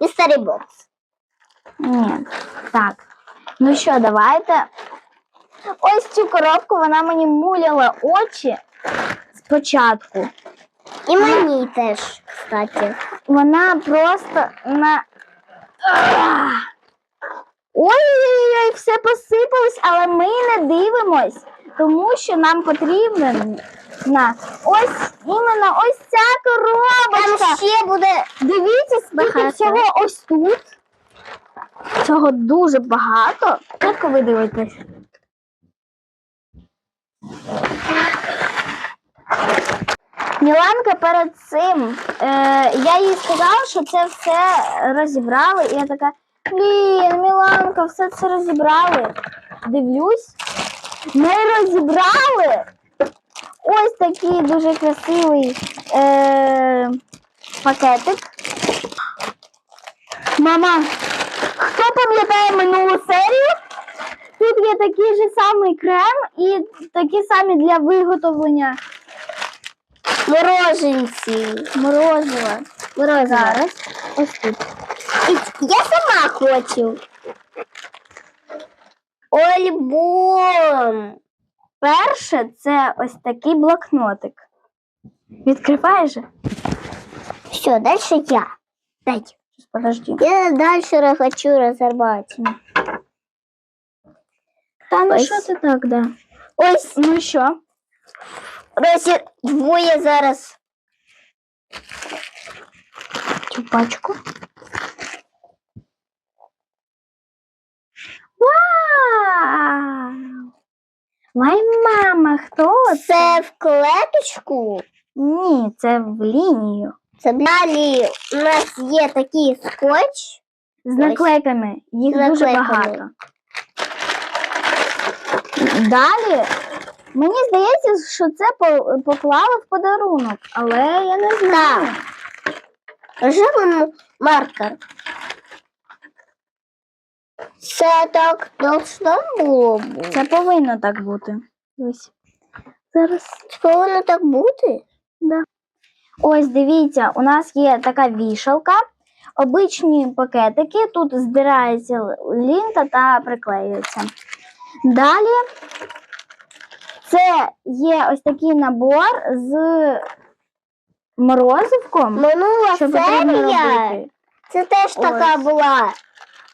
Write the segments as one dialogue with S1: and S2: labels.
S1: містері бокс.
S2: Ні. Так. Ну що, давайте. Ось цю коробку вона мені муляла очі спочатку.
S1: І мені теж, кстати.
S2: Вона просто на. Ой-ой-ой, все посипалось, але ми не дивимось, тому що нам потрібна на ось іменно ось ця
S1: Там ще буде
S2: Дивіться, скільки всього ось тут. Цього дуже багато. Як ви дивитесь? Міланка перед цим. Е, я їй сказала, що це все розібрали, і я така, блін, Міланка, все це розібрали. Дивлюсь. Ми розібрали ось такий дуже красивий е, пакетик. Мама, хто пам'ятає минулу серію? Тут є такий же самий крем і такі самі для виготовлення
S1: мороженці.
S2: морозива.
S1: Морозиво.
S2: Зараз ось тут.
S1: І Я сама хочу. Альбом.
S2: Перше це ось такий блокнотик. Відкриваєш? же?
S1: Все, дальше я. Дайте.
S2: Щас, Подожди.
S1: Я дальше хочу разорвать.
S2: Та ну
S1: Ось.
S2: що ти так, да?
S1: Ось
S2: Ну що?
S1: розірвує зараз.
S2: Цю пачку. Вау! Май мама, хто це?
S1: Це в клеточку.
S2: Ні, це в лінію.
S1: Це далі у нас є такий скотч.
S2: З наклейками. Їх
S1: З
S2: дуже
S1: наклейками.
S2: багато. Далі. Мені здається, що це по- поклали в подарунок, але я не знаю.
S1: Рожевий маркер. Це так должно було бути.
S2: Це повинно так бути. Ось. Зараз.
S1: Це повинно так бути.
S2: Да. Ось дивіться, у нас є така вішалка, обичні пакетики, тут здирається лінта та приклеюється. Далі це є ось такий набор з морозивком,
S1: Минула
S2: що
S1: серія. Це теж така була.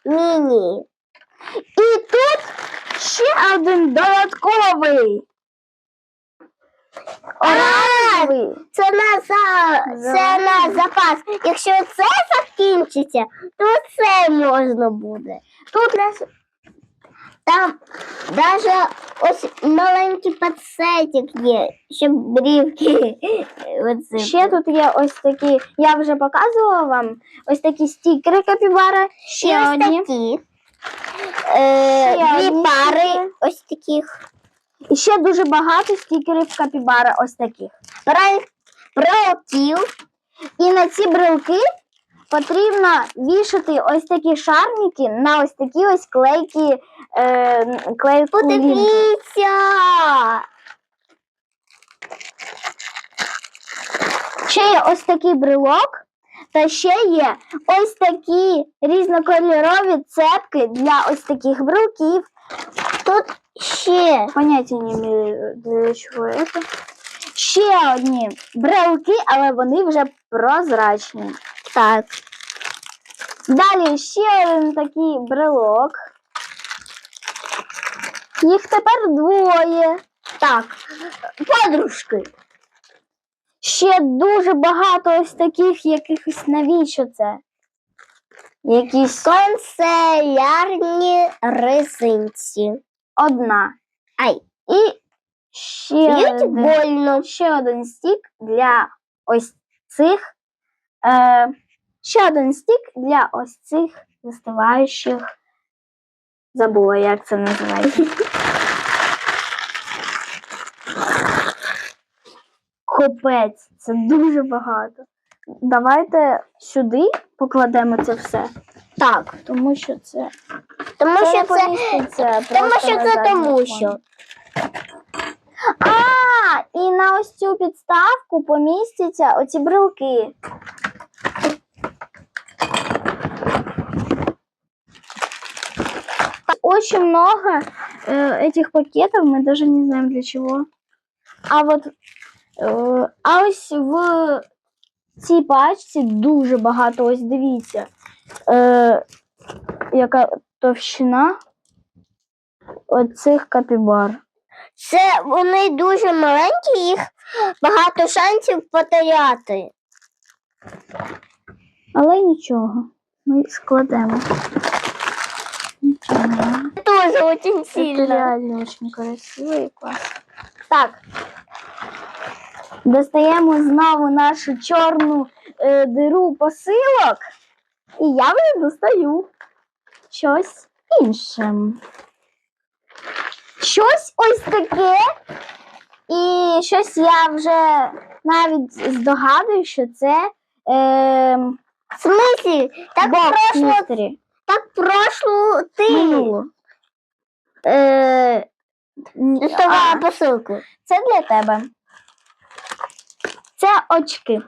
S1: Міні.
S2: І тут ще один додатковий. Оранжевий.
S1: Це на за... це на запас. Якщо це закінчиться, то це можна буде. Тут нас там даже ось маленький пацетик є, щоб брівки.
S2: Ще тут є ось такі, я вже показувала вам, ось такі стікери капібара. Ще
S1: Є ось
S2: одні.
S1: такі. Е,
S2: Ще
S1: дві
S2: одні
S1: пари
S2: стікери.
S1: ось таких.
S2: І ще дуже багато стікерів капібара, ось таких.
S1: Брелків.
S2: І на ці брелки потрібно вішати ось такі шарники на ось такі ось клейкі е, клейку.
S1: Подивіться.
S2: Ще є ось такий брелок, та ще є ось такі різнокольорові цепки для ось таких брелків.
S1: Тут ще.
S2: Поняття не маю, для чого це. Ще одні брелки, але вони вже прозрачні.
S1: Так.
S2: Далі ще один такий брелок. Їх тепер двоє.
S1: Так. Подружки.
S2: Ще дуже багато ось таких якихось навіщо це? Якісь
S1: Канцелярні резинці.
S2: Одна.
S1: Ай,
S2: І ще один,
S1: больно.
S2: ще один стік для ось цих. Е, ще один стік для ось цих застиваючих. Забула, як це називається. Копець, це дуже багато. Давайте сюди покладемо це все
S1: так.
S2: Тому що це.
S1: Тому що це.
S2: це
S1: тому що це тому що.
S2: А, і на ось цю підставку помістяться оці брелки. Очень много э, этих пакетов, мы даже не знаем для чего. А вот э, а ось в цій пачці дуже багато, ось дивіться, е, яка товщина оцих капібар.
S1: Це вони дуже маленькі, їх багато шансів потеряти.
S2: Але нічого, ми їх складемо. Нічого.
S1: Дуже очень
S2: Это
S1: сильно.
S2: реально очень красиво і класно. Так. Достаємо знову нашу чорну е, диру посилок. І я вже достаю щось інше. Щось ось таке. І щось я вже навіть здогадую, що це е,
S1: В смислі? Так прошло, так прошло ти
S2: Минуло.
S1: е,
S2: Ні,
S1: доставала посилку.
S2: Це для тебе. Це очки.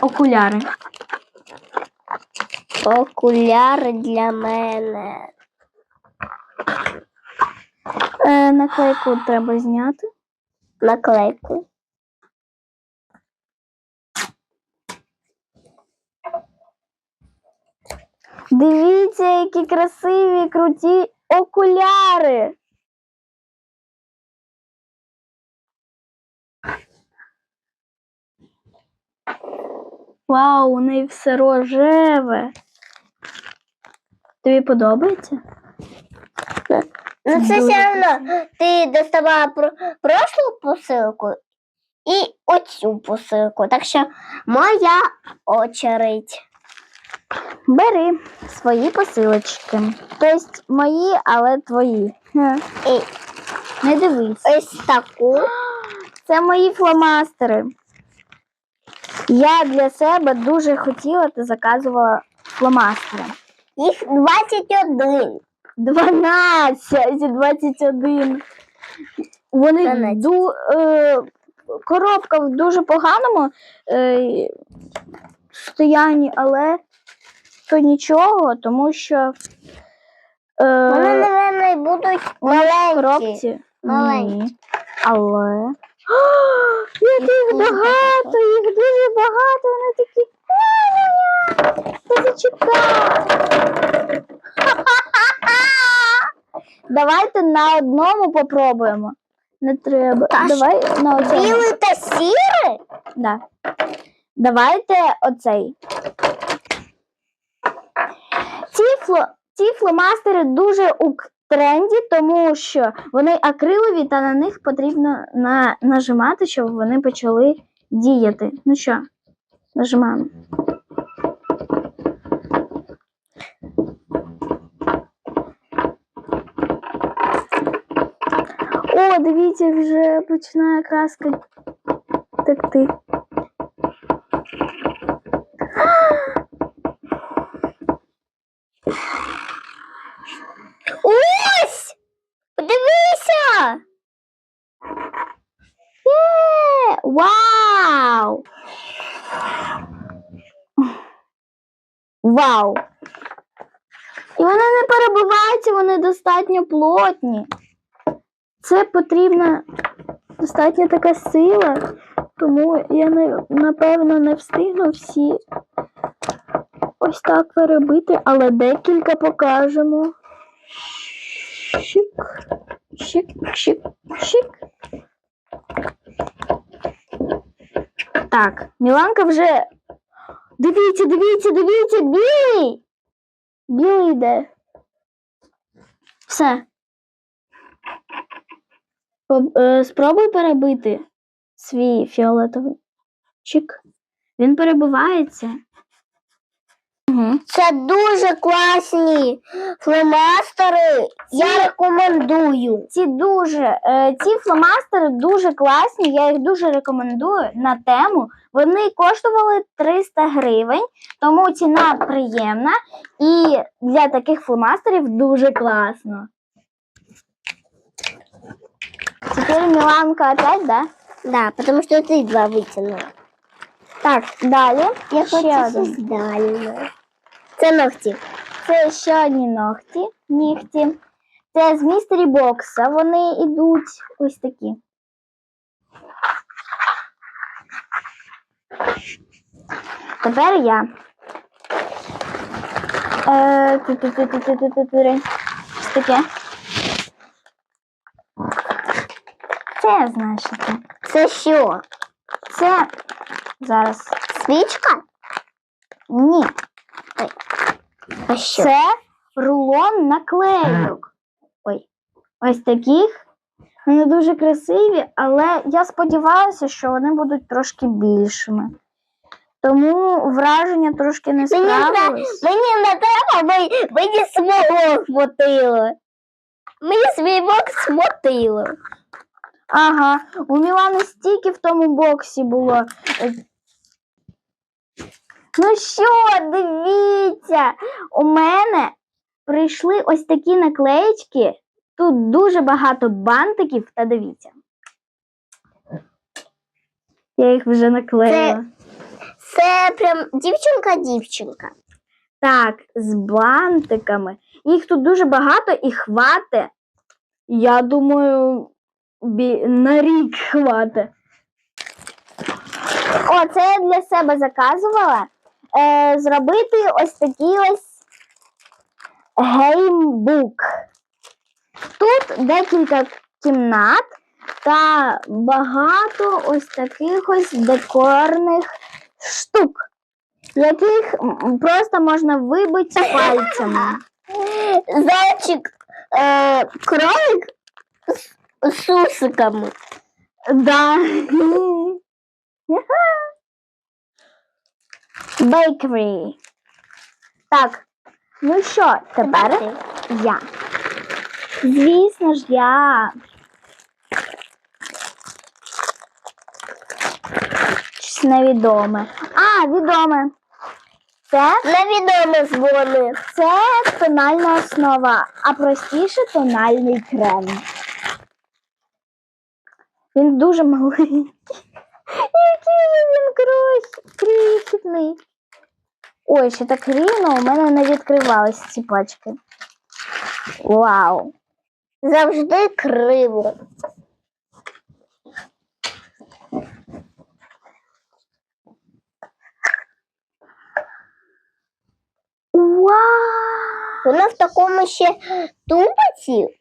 S2: Окуляри.
S1: Окуляри для мене.
S2: Е, наклейку треба зняти.
S1: Наклейку.
S2: Дивіться, які красиві, круті окуляри. Вау, у неї все рожеве. Тобі подобається?
S1: Ну, це все одно ти доставала про прошлу посилку і оцю посилку. Так що моя очередь.
S2: Бери свої посилочки. Тобто мої, але твої.
S1: І
S2: Не дивись.
S1: ось таку.
S2: Це мої фломастери. Я для себе дуже хотіла та заказувала фломастери.
S1: Їх 21.
S2: 12 і 21. Вони ду, е, коробка в дуже поганому е, стоянні, але то нічого, тому що е,
S1: Вони, напевно, і будуть
S2: вони в
S1: маленькі.
S2: коробці.
S1: Маленькі.
S2: Ні. Але. О, яких
S1: Їх
S2: багато, багато, вони такі. «Ой-ой-ой, Ти зачекай. Давайте на одному попробуємо. Не треба.
S1: Та
S2: Давай на одному.
S1: Білий та сірий?
S2: Да. Давайте оцей. Ці, фло, ці фломастери дуже у тренді, тому що вони акрилові та на них потрібно на, нажимати, щоб вони почали діяти. Ну що, нажимаємо. О, дивіться, вже починає краска текти. Вау! І вони не перебиваються, вони достатньо плотні. Це потрібна достатньо така сила, тому я не- напевно не встигну всі ось так перебити, але декілька покажемо. Шик, шик, шик, шик. Так, Міланка вже. Дивіться, дивіться, дивіться, білий! Білий йде. Все. Е, Спробуй перебити свій фіолетовий. Чик. Він перебивається. Угу.
S1: Це дуже класні фломастери. Я рекомендую.
S2: Ці дуже е, ці фломастери дуже класні. Я їх дуже рекомендую на тему. Вони коштували 300 гривень, тому ціна приємна і для таких фломастерів дуже класно. Тепер Міланка опять, да?
S1: Да, потому что ты два вытянула.
S2: Так, далі.
S1: Я хочу
S2: один.
S1: Це ногті.
S2: Це ще одні ногті. Нігті. Це з містері бокса. Вони йдуть ось такі. Тепер я. Е, таке? Це це.
S1: Це що?
S2: Це зараз.
S1: Свічка?
S2: Ні.
S1: Що?
S2: Це рулон наклейок. Ой, ось таких. Вони дуже красиві, але я сподіваюся, що вони будуть трошки більшими. Тому враження трошки не
S1: Мені не,
S2: справилось.
S1: мені не треба, ми- мені свого хватило. Мені свій бок смотило.
S2: Ага, у Мілани стільки в тому боксі було. Ну що, дивіться, у мене прийшли ось такі наклеєчки. Тут дуже багато бантиків, та дивіться. Я їх вже наклеїла.
S1: Це прям дівчинка-дівчинка.
S2: Так, з бантиками. Їх тут дуже багато і хвате. Я думаю, бі- на рік хвате. О, це я для себе заказувала. Е, зробити ось такий ось геймбук. Тут декілька кімнат та багато ось таких ось декорних штук яких просто можна вибити пальцями.
S1: Зайчик, е, кролик з, з усиками.
S2: Да. Bakery. Так, ну що, тепер я. Звісно ж, я. Щось невідоме. А, відоме. Це
S1: Невідомо дзвони.
S2: Це тональна основа, а простіше тональний крем. Він дуже малий. Який же він крось- крихітний. Ой, ще так рівно у мене не відкривались ці пачки. Вау!
S1: Завжди криво.
S2: Вау!
S1: Вона в такому ще тубусі.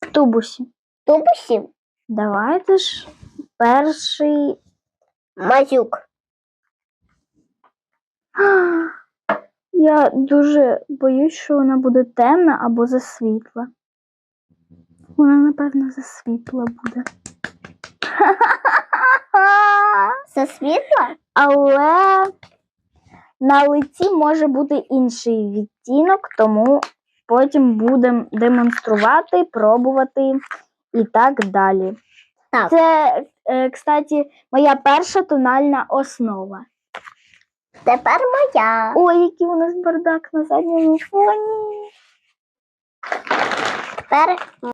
S2: В тубусі.
S1: Тубусі
S2: Давайте ж перший.
S1: мазюк.
S2: Я дуже боюсь, що вона буде темна або засвітла. Вона, напевно, засвітла буде.
S1: Це світло?
S2: Але на лиці може бути інший відтінок, тому потім будемо демонструвати, пробувати і так далі.
S1: Так.
S2: Це, е, кстати, моя перша тональна основа.
S1: Тепер моя.
S2: Ой, який у нас бардак на задньому фоні.
S1: Тепер